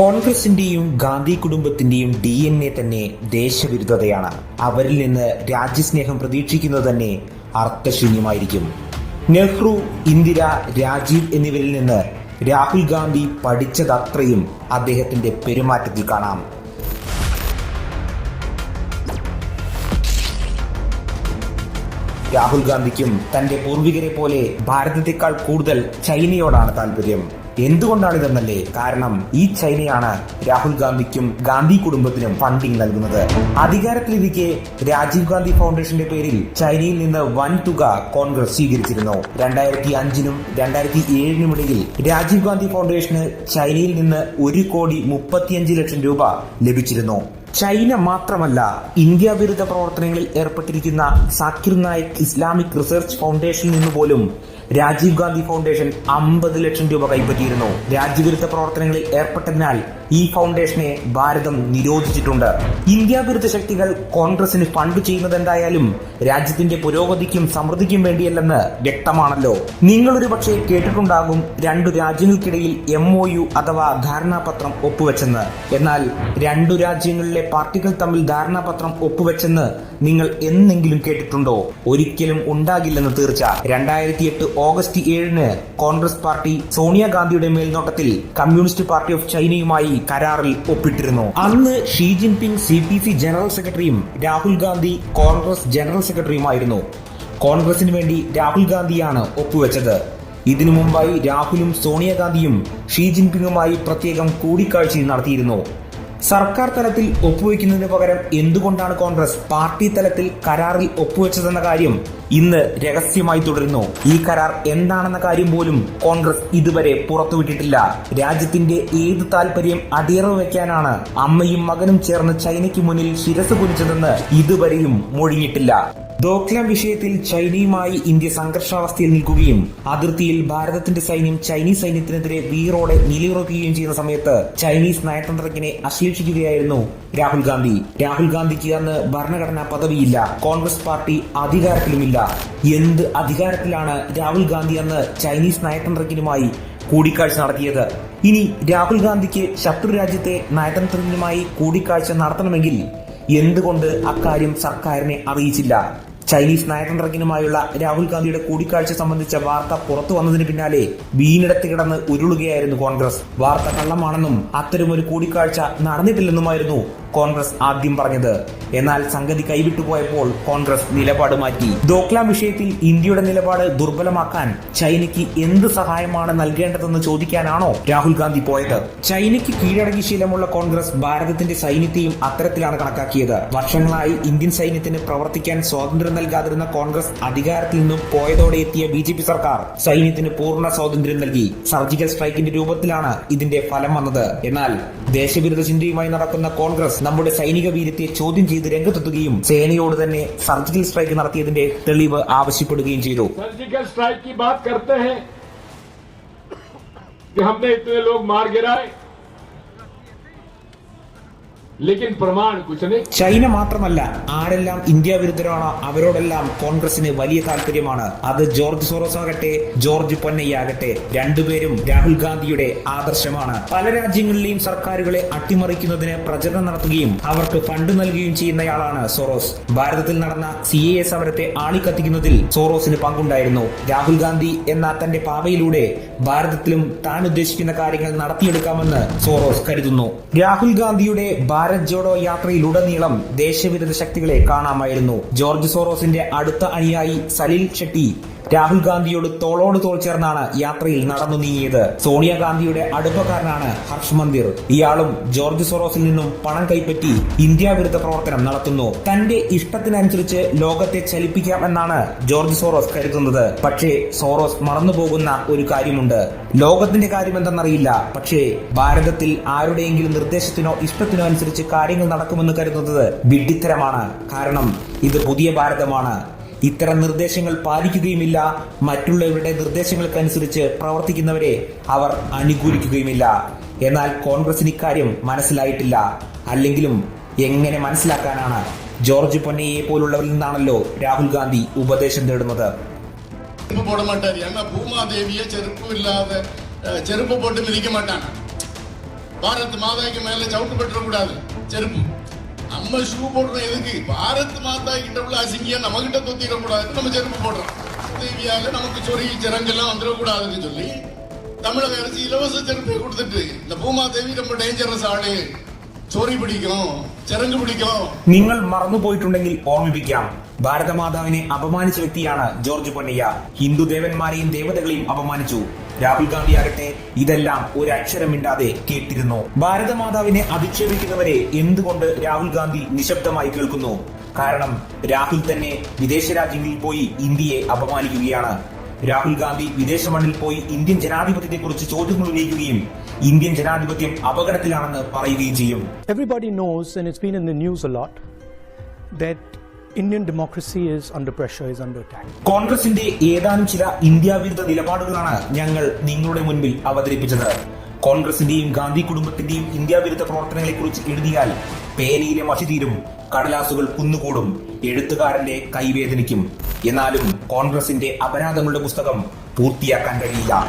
കോൺഗ്രസിന്റെയും ഗാന്ധി കുടുംബത്തിന്റെയും D N A തന്നെ ദേശവിരുദ്ധതയാണ്. അവരിൽ നിന്ന് രാജ്യസ്നേഹം പ്രതീക്ഷിക്കുന്നത് തന്നെ അർത്ഥശൂന്യമായിരിക്കും. നെഹ്റു ഇന്ദിര രാജീവ് എന്നിവരിൽ നിന്ന് രാഹുൽ ഗാന്ധി പഠിച്ചതത്രയും അദ്ദേഹത്തിന്റെ പെരുമാറ്റത്തിൽ കാണാം. രാഹുൽ ഗാന്ധിക്കും തന്റെ പൂർവികരെ പോലെ ഭാരതത്തെക്കാൾ കൂടുതൽ ചൈനയോടാണ് താല്പര്യം എന്തുകൊണ്ടാണിതെന്നല്ലേ? കാരണം ഈ ചൈനയാണ് രാഹുൽ ഗാന്ധിക്കും ഗാന്ധി കുടുംബത്തിനും ഫണ്ടിംഗ് നൽകുന്നത്. അധികാരത്തിലിരിക്കെ രാജീവ് ഗാന്ധി ഫൗണ്ടേഷന്റെ പേരിൽ ചൈനയിൽ നിന്ന് വൻ തുക കോൺഗ്രസ് സ്വീകരിച്ചിരുന്നു. രണ്ടായിരത്തി അഞ്ചിനും രണ്ടായിരത്തി ഏഴിനും ഇടയിൽ രാജീവ് ഗാന്ധി ഫൗണ്ടേഷന് ചൈനയിൽ നിന്ന് ഒരു കോടി മുപ്പത്തിയഞ്ച് ലക്ഷം രൂപ ലഭിച്ചിരുന്നു. ചൈന മാത്രമല്ല ഇന്ത്യ വിരുദ്ധ പ്രവർത്തനങ്ങളിൽ ഏർപ്പെട്ടിരിക്കുന്ന സാക്കിർ നായിക് ഇസ്ലാമിക് റിസർച്ച് ഫൗണ്ടേഷനിൽ നിന്ന് പോലും രാജീവ് ഗാന്ധി ഫൗണ്ടേഷൻ അമ്പത് ലക്ഷം രൂപ കൈപ്പറ്റിയിരുന്നു. രാജ്യവിരുദ്ധ പ്രവർത്തനങ്ങളിൽ ഏർപ്പെട്ടതിനാൽ ഈ ഫൗണ്ടേഷനെ ഭാരതം നിരോധിച്ചിട്ടുണ്ട്. ഇന്ത്യ വിരുദ്ധ ശക്തികൾ കോൺഗ്രസിന് ഫണ്ട് ചെയ്യുന്നത് എന്തായാലും രാജ്യത്തിന്റെ പുരോഗതിക്കും സമൃദ്ധിക്കും വേണ്ടിയല്ലെന്ന് വ്യക്തമാണല്ലോ. നിങ്ങളൊരു പക്ഷേ കേട്ടിട്ടുണ്ടാകും രണ്ടു രാജ്യങ്ങൾക്കിടയിൽ എം അഥവാ ധാരണാപത്രം ഒപ്പുവെച്ചെന്ന്. എന്നാൽ രണ്ടു രാജ്യങ്ങളിലെ പാർട്ടികൾ തമ്മിൽ ധാരണാപത്രം ഒപ്പുവെച്ചെന്ന് നിങ്ങൾ എന്നെങ്കിലും കേട്ടിട്ടുണ്ടോ? ഒരിക്കലും ഉണ്ടാകില്ലെന്ന് തീർച്ച. രണ്ടായിരത്തി എട്ട് ഓഗസ്റ്റ് ഏഴിന് കോൺഗ്രസ് പാർട്ടി സോണിയാഗാന്ധിയുടെ മേൽനോട്ടത്തിൽ കമ്മ്യൂണിസ്റ്റ് പാർട്ടി ഓഫ് ചൈനയുമായി കരാറിൽ ഒപ്പിട്ടിരുന്നു. അന്ന് Xi Jinping C P C general സെക്രട്ടറിയും രാഹുൽ ഗാന്ധി കോൺഗ്രസ് ജനറൽ സെക്രട്ടറിയുമായിരുന്നു. കോൺഗ്രസിന് വേണ്ടി രാഹുൽ ഗാന്ധിയാണ് ഒപ്പുവെച്ചത്. ഇതിനു മുമ്പായി രാഹുലും സോണിയാഗാന്ധിയും ഷീ ജിൻപിങ്ങുമായി പ്രത്യേകം കൂടിക്കാഴ്ച നടത്തിയിരുന്നു. സർക്കാർ തലത്തിൽ ഒപ്പുവെക്കുന്നതിന് പകരം എന്തുകൊണ്ടാണ് കോൺഗ്രസ് പാർട്ടി തലത്തിൽ കരാറിൽ ഒപ്പുവെച്ചതെന്ന കാര്യം ഇന്ന് രഹസ്യമായി തുടരുന്നു. ഈ കരാർ എന്താണെന്ന കാര്യം പോലും കോൺഗ്രസ് ഇതുവരെ പുറത്തുവിട്ടിട്ടില്ല. രാജ്യത്തിന്റെ ഏത് താല്പര്യം അടിയറവ് വെക്കാനാണ് അമ്മയും മകനും ചേർന്ന് ചൈനയ്ക്ക് മുന്നിൽ ശിരസ് കുനിച്ചതെന്ന് ഇതുവരെയും മൊഴിഞ്ഞിട്ടില്ല. ദോക്ലാം വിഷയത്തിൽ ചൈനയുമായി ഇന്ത്യ സംഘർഷാവസ്ഥയിൽ നിൽക്കുകയും അതിർത്തിയിൽ ഭാരതത്തിന്റെ സൈന്യം ചൈനീസ് സൈന്യത്തിനെതിരെ വീറോടെ നിലയുറക്കുകയും ചെയ്യുന്ന സമയത്ത് ചൈനീസ് നയതന്ത്രജ്ഞനെ അശ്ലേഷിക്കുകയായിരുന്നു രാഹുൽ ഗാന്ധി. രാഹുൽ ഗാന്ധിക്ക് അന്ന് ഭരണഘടനാ പദവിയില്ല. കോൺഗ്രസ് പാർട്ടി അധികാരത്തിലുമില്ല. എന്ത് അധികാരത്തിലാണ് രാഹുൽ ഗാന്ധി അന്ന് ചൈനീസ് നയതന്ത്രജ്ഞനുമായി കൂടിക്കാഴ്ച നടത്തിയത്? ഇനി രാഹുൽ ഗാന്ധിക്ക് ശത്രു രാജ്യത്തെ നയതന്ത്രജ്ഞനുമായി കൂടിക്കാഴ്ച നടത്തണമെങ്കിൽ എന്തുകൊണ്ട് അക്കാര്യം സർക്കാരിനെ അറിയിച്ചില്ല? ചൈനീസ് നയതന്ത്രജ്ഞനുമായുള്ള രാഹുൽ ഗാന്ധിയുടെ കൂടിക്കാഴ്ച സംബന്ധിച്ച വാർത്ത പുറത്തു വന്നതിന് പിന്നാലെ വീണിടത്ത് കിടന്ന് ഉരുളുകയായിരുന്നു കോൺഗ്രസ്. വാർത്ത കള്ളമാണെന്നും അത്തരമൊരു കൂടിക്കാഴ്ച നടന്നിട്ടില്ലെന്നുമായിരുന്നു കോൺഗ്രസ് ആദ്യം പറഞ്ഞത്. എന്നാൽ സംഗതി കൈവിട്ടുപോയപ്പോൾ കോൺഗ്രസ് നിലപാട് മാറ്റി. ദോക്ലാം വിഷയത്തിൽ ഇന്ത്യയുടെ നിലപാട് ദുർബലമാക്കാൻ ചൈനയ്ക്ക് എന്ത് സഹായമാണ് നൽകേണ്ടതെന്ന് ചോദിക്കാനാണോ രാഹുൽ ഗാന്ധി പോയത്? ചൈനയ്ക്ക് കീഴടങ്ങി ശീലമുള്ള കോൺഗ്രസ് ഭാരതത്തിന്റെ സൈന്യത്തെയും അത്തരത്തിലാണ് കണക്കാക്കിയത്. വർഷങ്ങളായി ഇന്ത്യൻ സൈന്യത്തിന് പ്രവർത്തിക്കാൻ സ്വാതന്ത്ര്യം നൽകാതിരുന്ന കോൺഗ്രസ് അധികാരത്തിൽ നിന്നും പോയതോടെ എത്തിയ ബി ജെ പി സർക്കാർ സൈന്യത്തിന് പൂർണ സ്വാതന്ത്ര്യം നൽകി. സർജിക്കൽ സ്ട്രൈക്കിന്റെ രൂപത്തിലാണ് ഇതിന്റെ ഫലം വന്നത്. എന്നാൽ ദേശവിരുദ്ധ ചിന്തയുമായി നടക്കുന്ന കോൺഗ്രസ് നമ്മുടെ സൈനിക വീര്യത്തെ ചോദ്യം ചെയ്ത് രംഗത്തെത്തുകയും സേനയോട് തന്നെ സർജിക്കൽ സ്ട്രൈക്ക് നടത്തിയതിന്റെ തെളിവ് ആവശ്യപ്പെടുകയും ചെയ്തു सर्जिकल स्ट्राइक की बात करते हैं कि हमने इतने लोग मार गिराए ചൈന മാത്രമല്ല ആരെല്ലാം ഇന്ത്യ വിരുദ്ധരാണോ അവരോടെല്ലാം കോൺഗ്രസിന് വലിയ താല്പര്യമാണ്. അത് ജോർജ് സോറോസ് ആകട്ടെ ജോർജ് പൊന്നയ്യാകട്ടെ രണ്ടുപേരും രാഹുൽ ഗാന്ധിയുടെ ആദർശമാണ്. പല രാജ്യങ്ങളിലെയും സർക്കാരുകളെ അട്ടിമറിക്കുന്നതിന് പ്രചരണം നടത്തുകയും അവർക്ക് ഫണ്ട് നൽകുകയും ചെയ്യുന്നയാളാണ് സോറോസ്. ഭാരതത്തിൽ നടന്ന സി എ സമരത്തെ ആളിക്കത്തിക്കുന്നതിൽ സോറോസിന് പങ്കുണ്ടായിരുന്നു. രാഹുൽ ഗാന്ധി എന്ന തന്റെ പാവയിലൂടെ ഭാരതത്തിലും താൻ ഉദ്ദേശിക്കുന്ന കാര്യങ്ങൾ നടത്തിയെടുക്കാമെന്ന് സോറോസ് കരുതുന്നു. രാഹുൽ ഗാന്ധിയുടെ ഭാരത് ജോഡോ യാത്രയിലുടനീളം ദേശവിരുദ്ധ ശക്തികളെ കാണാമായിരുന്നു. ജോർജ് സോറോസിന്റെ അടുത്ത അനുയായി സലിൽ ഷെട്ടി രാഹുൽ ഗാന്ധിയോട് തോളോട് തോൾ ചേർന്നാണ് യാത്രയിൽ നടന്നു നീങ്ങിയത്. സോണിയാഗാന്ധിയുടെ അടുപ്പക്കാരനാണ് ഹർഷ് മന്ദിർ. ഇയാളും ജോർജ് സൊറോസിൽ നിന്നും പണം കൈപ്പറ്റി ഇന്ത്യ വിരുദ്ധ പ്രവർത്തനം നടത്തുന്നു. തന്റെ ഇഷ്ടത്തിനനുസരിച്ച് ലോകത്തെ ചലിപ്പിക്കാം എന്നാണ് ജോർജ് സോറോസ് കരുതുന്നത്. പക്ഷേ സോറോസ് മറന്നുപോകുന്ന ഒരു കാര്യമുണ്ട്. ലോകത്തിന്റെ കാര്യം എന്തെന്നറിയില്ല. പക്ഷേ ഭാരതത്തിൽ ആരുടെയെങ്കിലും നിർദ്ദേശത്തിനോ ഇഷ്ടത്തിനോ അനുസരിച്ച് കാര്യങ്ങൾ നടക്കുമെന്ന് കരുതുന്നത് വിഡ്ഢിത്തരമാണ്. കാരണം ഇത് പുതിയ ഭാരതമാണ്. ഇത്തരം നിർദ്ദേശങ്ങൾ പാലിക്കുകയുമില്ല മറ്റുള്ളവരുടെ നിർദ്ദേശങ്ങൾക്കനുസരിച്ച് പ്രവർത്തിക്കുന്നവരെ അവർ അനുകൂലിക്കുകയുമില്ല എന്നാൽ കോൺഗ്രസിന് ഇക്കാര്യം മനസ്സിലായിട്ടില്ല അല്ലെങ്കിലും എങ്ങനെ മനസ്സിലാക്കാനാണ് ജോർജ് പൊന്നയെ പോലുള്ളവരിൽ നിന്നാണല്ലോ രാഹുൽ ഗാന്ധി ഉപദേശം തേടുന്നത് செருப்பு போட மாட்டார் ஏன்னா பூமாதேவியை செருப்பு இல்லாத அஹ், செருப்பு போட்டு மிதிக்க மாட்டாங்க பாரத் மாதாக்கு மேல சவுட்டு பெற்றக்கூடாது செருப்பு நம்ம ஷூ போடுறோம் எதுக்கு பாரத் மாதா கிட்ட உள்ள அசிங்கியா நம்ம கிட்ட தொத்திடக்கூடாது நம்ம செருப்பு போடுறோம் தேவியால நமக்கு சொறி சிறங்கெல்லாம் வந்துடக்கூடாதுன்னு சொல்லி தமிழக அரசு இலவச செருப்பை கொடுத்துட்டு இந்த பூமா தேவி ரொம்ப டேஞ்சரஸ் ஆளு சொறி பிடிக்கும் ചിറങ്ങ് പിടിക്കും നിങ്ങൾ മറന്നുപോയിട്ടുണ്ടെങ്കിൽ ഓർമ്മിപ്പിക്കാം ഭാരതമാതാവിനെ അപമാനിച്ച വ്യക്തിയാണ് ജോർജ് പൊന്നയ്യ ഹിന്ദു ദേവന്മാരെയും ദേവതകളെയും അപമാനിച്ചു രാഹുൽ ഗാന്ധി ആകട്ടെ ഇതെല്ലാം ഒരു അക്ഷരമില്ലാതെ കേട്ടിരുന്നു. ഭാരതമാതാവിനെ അധിക്ഷേപിക്കുന്നവരെ എന്തുകൊണ്ട് രാഹുൽ ഗാന്ധി നിശബ്ദമായി കേൾക്കുന്നു? കാരണം രാഹുൽ തന്നെ വിദേശ രാജ്യങ്ങളിൽ പോയി ഇന്ത്യയെ അപമാനിക്കുകയാണ്. രാഹുൽ ഗാന്ധി വിദേശ മണ്ണിൽ പോയി ഇന്ത്യൻ ജനാധിപത്യത്തെ കുറിച്ച് ചോദ്യങ്ങൾ ഉന്നയിക്കുകയും ഇന്ത്യൻ ജനാധിപത്യം അപകടത്തിലാണെന്ന് പറയുകയും ചെയ്യും. Everybody knows, and it's been in the news a lot, that Indian democracy is under pressure, is under attack. കോൺഗ്രസിന്റെ ഏതാനും ചില ഇന്ത്യ വിരുദ്ധ നിലപാടുകളാണ് ഞങ്ങൾ നിങ്ങളുടെ മുൻപിൽ അവതരിപ്പിച്ചത്. കോൺഗ്രസിന്റെയും ഗാന്ധി കുടുംബത്തിന്റെയും ഇന്ത്യ വിരുദ്ധ പ്രവർത്തനങ്ങളെ കുറിച്ച് എഴുതിയാൽ പേനയിലെ മഷിതീരും കടലാസുകൾ കുന്നുകൂടും എഴുത്തുകാരന്റെ കൈവേദനിക്കും. എന്നാലും കോൺഗ്രസിന്റെ അപരാധങ്ങളുടെ പുസ്തകം പൂർത്തിയാക്കാൻ കഴിയില്ല.